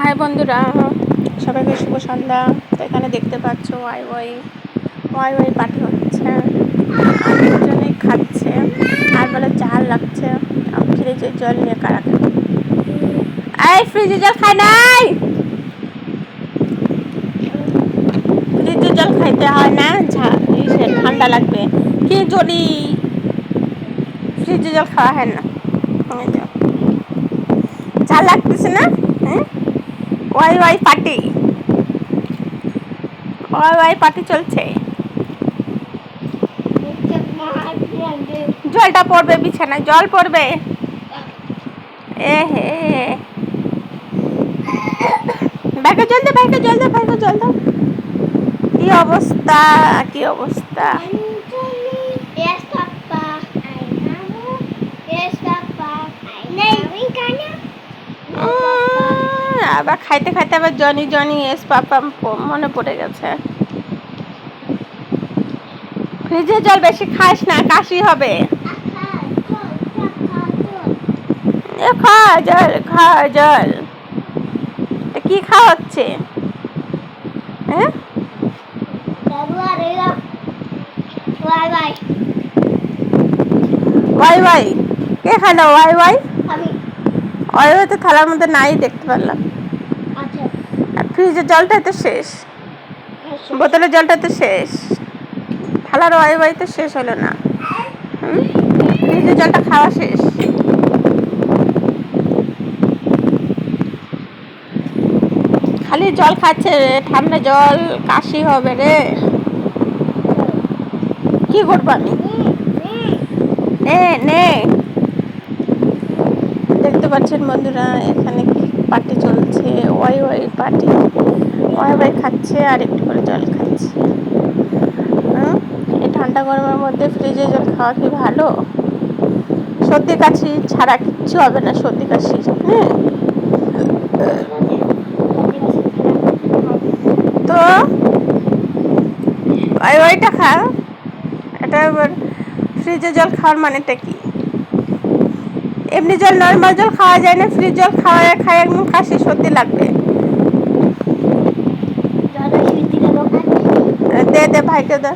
High বন্ধুরা, সবাইকে শুভ সন্ধ্যা। তো এখানে দেখতে পাচ্ছ ওয়াই ওয়াই ওয়াই ওয়াই পার্টি হচ্ছে। দুজনেই খাচ্ছে। আর বলে চাল লাগছে। আর ফ্রিজের জল নিয়ে কারা এই ফ্রিজের জল খায় নাই! ফ্রিজের জল খাইতে হয় না ঠান্ডা লাগবে। কি জলি! ফ্রিজের জল খাওয়া হয় না। ঝাল লাগতেছে না? ওয়াই ওয়াই পার্টি। ওয়াই ওয়াই পার্টি চলছে। জলটা পড়বে, বিছানায় জল পড়বে। এ হে। ব্যাগে জল দে, ব্যাগে জল দে, ব্যাগে জল দাও কি অবস্থা কি অবস্থা? উম, আবার খাইতে খাইতে আবার জনি জনি এস পাপা মনে পড়ে গেছে। ফ্রিজের জল বেশি খাস না কাশি হবে। এ খা জল খা জল। কি খাওয়াচ্ছে? হ্যাঁ Bye bye. ওয়াই ওয়াই। কে খালো? ওয়াই ওয়াই? ওয়াই ওয়াই তো থালার মধ্যে নাই দেখতে পারলাম। ফ্রিজের জলটা তো শেষ। বোতলের জলটা তো শেষ। থালার ওয়াই ওয়াই তো শেষ হলো না? ফ্রিজের জলটা খাওয়া শেষ। খালি জল খাচ্ছে রে, ঠান্ডা জল, কাশি হবে রে। কি করব আমি? নে নে। দেখতে পাচ্ছেন বন্ধুরা, এখানে চলছে ওয়াই ওয়াই পার্টি। ওয়াই ওয়াই খাচ্ছে আর একটু করে জল খাচ্ছে? এই ঠান্ডা গরমের মধ্যে ফ্রিজে জল খাওয়া কি ভালো? সর্দি, কাশি ছাড়া কিচ্ছু হবে না সর্দি, কাশি হ্যাঁ তো ওয়াই ওয়াইটা খা। এটা ফ্রিজে জল খাওয়ার মানেটা কি? এমনি জল নর্মাল জল খাওয়া যায় না ফ্রিজ জল খাওয়া খায়, একদম কাশি সর্দি লাগবে। দে দে ভাইকে দে।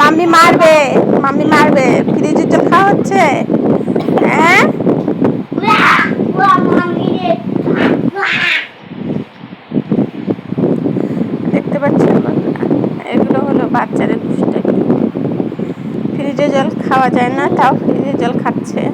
মাম্মি মারবে মাম্মি মারবে। ফ্রিজের জল খাওয়া হচ্ছে? হ্যাঁ? দেখতে পাচ্ছেন এগুলো হলো বাচ্চাদের ফ্রিজে জল খাওয়া যায় না, তাও ফ্রিজে জল রয়েছে।